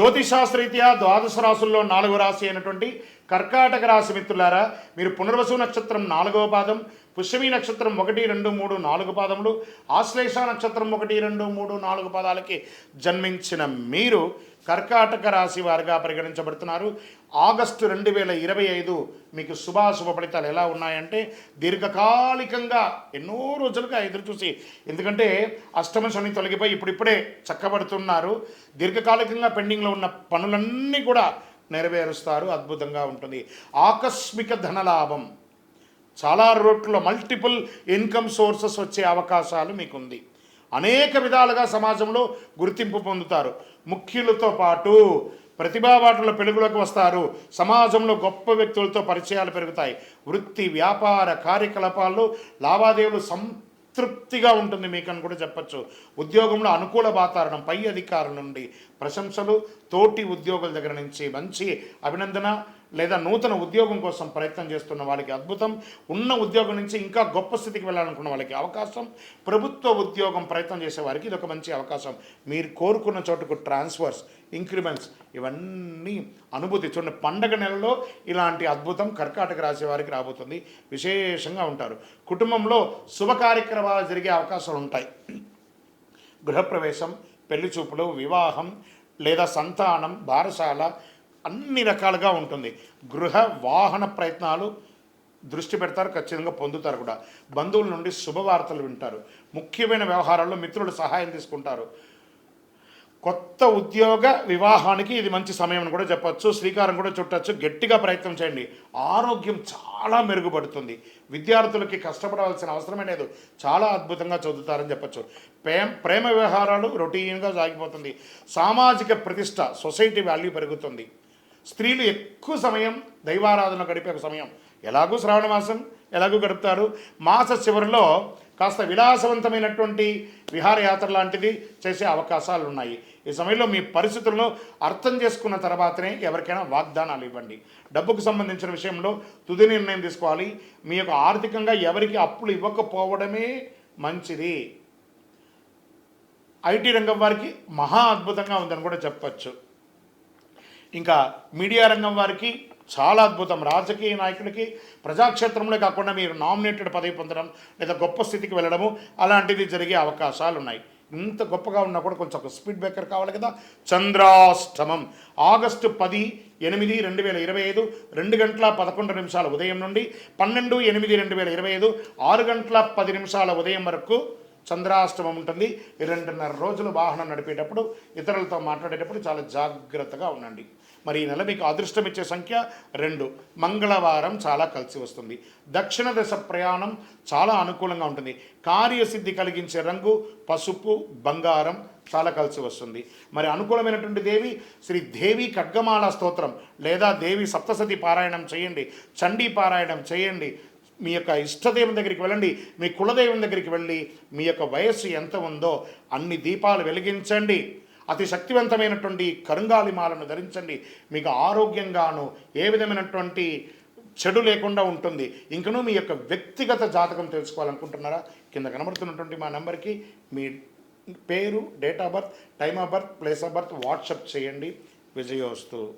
జ్యోతిశాస్త్రరీత్యా ద్వాదశ రాసుల్లో నాలుగో రాశి అయినటువంటి కర్కాటక రాశి మిత్రులారా మీరు పునర్వసు నక్షత్రం నాలుగవ పాదం పుష్యమి నక్షత్రం ఒకటి రెండు మూడు నాలుగు పాదములు ఆశ్లేష నక్షత్రం ఒకటి రెండు మూడు నాలుగు పాదాలకి జన్మించిన మీరు కర్కాటక రాశి వారిగా పరిగణించబడుతున్నారు. ఆగస్టు రెండు వేల ఇరవై ఐదు మీకు శుభాశుభ ఫలితాలు ఎలా ఉన్నాయంటే దీర్ఘకాలికంగా ఎన్నో రోజులుగా ఎదురు చూసి ఎందుకంటే అష్టమ శని తొలగిపోయి ఇప్పుడిప్పుడే చక్కబడుతున్నారు. దీర్ఘకాలికంగా పెండింగ్లో ఉన్న పనులన్నీ కూడా నెరవేరుస్తారు అద్భుతంగా ఉంటుంది. ఆకస్మిక ధనలాభం చాలా రోట్లో మల్టిపుల్ ఇన్కమ్ సోర్సెస్ వచ్చే అవకాశాలు మీకుంది. అనేక విధాలుగా సమాజంలో గుర్తింపు పొందుతారు. ముఖ్యులతో పాటు ప్రతిభావాటుల పెలుగులోకి వస్తారు. సమాజంలో గొప్ప వ్యక్తులతో పరిచయాలు పెరుగుతాయి. వృత్తి వ్యాపార కార్యకలాపాల్లో లావాదేవీలు సంతృప్తిగా ఉంటుంది మీకని కూడా చెప్పచ్చు. ఉద్యోగంలో అనుకూల వాతావరణం పై అధికారుల నుండి ప్రశంసలు తోటి ఉద్యోగుల దగ్గర నుంచి మంచి అభినందన లేదా నూతన ఉద్యోగం కోసం ప్రయత్నం చేస్తున్న వాళ్ళకి అద్భుతం. ఉన్న ఉద్యోగం నుంచి ఇంకా గొప్ప స్థితికి వెళ్ళాలనుకున్న వాళ్ళకి అవకాశం. ప్రభుత్వ ఉద్యోగం ప్రయత్నం చేసే వారికి ఇది ఒక మంచి అవకాశం. మీరు కోరుకున్న చోటుకు ట్రాన్స్ఫర్స్ ఇంక్రిమెంట్స్ ఇవన్నీ అనుభూతి చూడండి. పండగ నెలలో ఇలాంటి అద్భుతం కర్కాటక రాశి వారికి రాబోతుంది. విశేషంగా ఉంటారు. కుటుంబంలో శుభ కార్యక్రమాలు జరిగే అవకాశాలు ఉంటాయి. గృహప్రవేశం పెళ్ళి చూపులు వివాహం లేదా సంతానం బారసాల అన్ని రకాలుగా ఉంటుంది. గృహ వాహన ప్రయత్నాలు దృష్టి పెడతారు ఖచ్చితంగా పొందుతారు కూడా. బంధువుల నుండి శుభవార్తలు వింటారు. ముఖ్యమైన వ్యవహారాల్లో మిత్రులు సహాయం తీసుకుంటారు. కొత్త ఉద్యోగ వివాహానికి ఇది మంచి సమయం అని కూడా చెప్పచ్చు. శ్రీకారం కూడా చుట్టచ్చు. గట్టిగా ప్రయత్నం చేయండి. ఆరోగ్యం చాలా మెరుగుపడుతుంది. విద్యార్థులకి కష్టపడవలసిన అవసరమే లేదు. చాలా అద్భుతంగా చదువుతారని చెప్పచ్చు. ప్రేమ ప్రేమ వ్యవహారాలు రొటీన్గా సాగిపోతుంది. సామాజిక ప్రతిష్ట సొసైటీ వాల్యూ పెరుగుతుంది. స్త్రీలు ఎక్కువ సమయం దైవారాధన గడిపే ఒక సమయం. ఎలాగూ శ్రావణ మాసం ఎలాగూ గడుపుతారు? మాస చివరిలో కాస్త విలాసవంతమైనటువంటి విహారయాత్ర లాంటిది చేసే అవకాశాలు ఉన్నాయి. ఈ సమయంలో మీ పరిస్థితులను అర్థం చేసుకున్న తర్వాతనే ఎవరికైనా వాగ్దానాలు ఇవ్వండి. డబ్బుకు సంబంధించిన విషయంలో తుది నిర్ణయం తీసుకోవాలి. మీ యొక్క ఆర్థికంగా ఎవరికి అప్పులు ఇవ్వకపోవడమే మంచిది. ఐటీ రంగం వారికి మహా అద్భుతంగా ఉందని కూడా చెప్పచ్చు. ఇంకా మీడియా రంగం వారికి చాలా అద్భుతం. రాజకీయ నాయకులకి ప్రజాక్షేత్రంలో కాకుండా మీరు నామినేటెడ్ పదవి పొందడం లేదా గొప్ప స్థితికి వెళ్ళడము అలాంటిది జరిగే అవకాశాలు ఉన్నాయి ఇంత గొప్పగా ఉన్నా కూడా కొంచెం ఒక స్పీడ్ బ్రేకర్ కావాలి కదా. చంద్రాష్టమం. ఆగస్టు పది ఎనిమిది రెండు వేల ఇరవై ఐదు రెండు గంటల పదకొండు నిమిషాల ఉదయం నుండి పన్నెండు ఎనిమిది రెండు వేల ఇరవై ఐదు ఆరు గంటల పది నిమిషాల ఉదయం వరకు చంద్రాష్టమం ఉంటుంది. రెండున్నర రోజులు వాహనం నడిపేటప్పుడు ఇతరులతో మాట్లాడేటప్పుడు చాలా జాగ్రత్తగా ఉండండి. మరి ఈ నెల మీకు అదృష్టం ఇచ్చే సంఖ్య రెండు. మంగళవారం చాలా కలిసి వస్తుంది. దక్షిణ దశ ప్రయాణం చాలా అనుకూలంగా ఉంటుంది. కార్యసిద్ధి కలిగించే రంగు పసుపు బంగారం చాలా కలిసి వస్తుంది. మరి అనుకూలమైనటువంటి దేవి శ్రీ దేవి ఖడ్గమాల స్తోత్రం లేదా దేవి సప్తసతి పారాయణం చేయండి. చండీ పారాయణం చేయండి. మీ యొక్క ఇష్టదేవం దగ్గరికి వెళ్ళండి మీ కులదైవం దగ్గరికి వెళ్ళి మీ యొక్క వయస్సు ఎంత ఉందో అన్ని దీపాలు వెలిగించండి. అతి శక్తివంతమైనటువంటి కరుంగాలి మాలను ధరించండి. మీకు ఆరోగ్యంగాను ఏ విధమైనటువంటి చెడు లేకుండా ఉంటుంది. ఇంకనూ మీ యొక్క వ్యక్తిగత జాతకం తెలుసుకోవాలనుకుంటున్నారా? కింద కనబడుతున్నటువంటి మా నెంబర్కి మీ పేరు date of birth time of birth place of birth WhatsApp చేయండి. విజయోస్తు.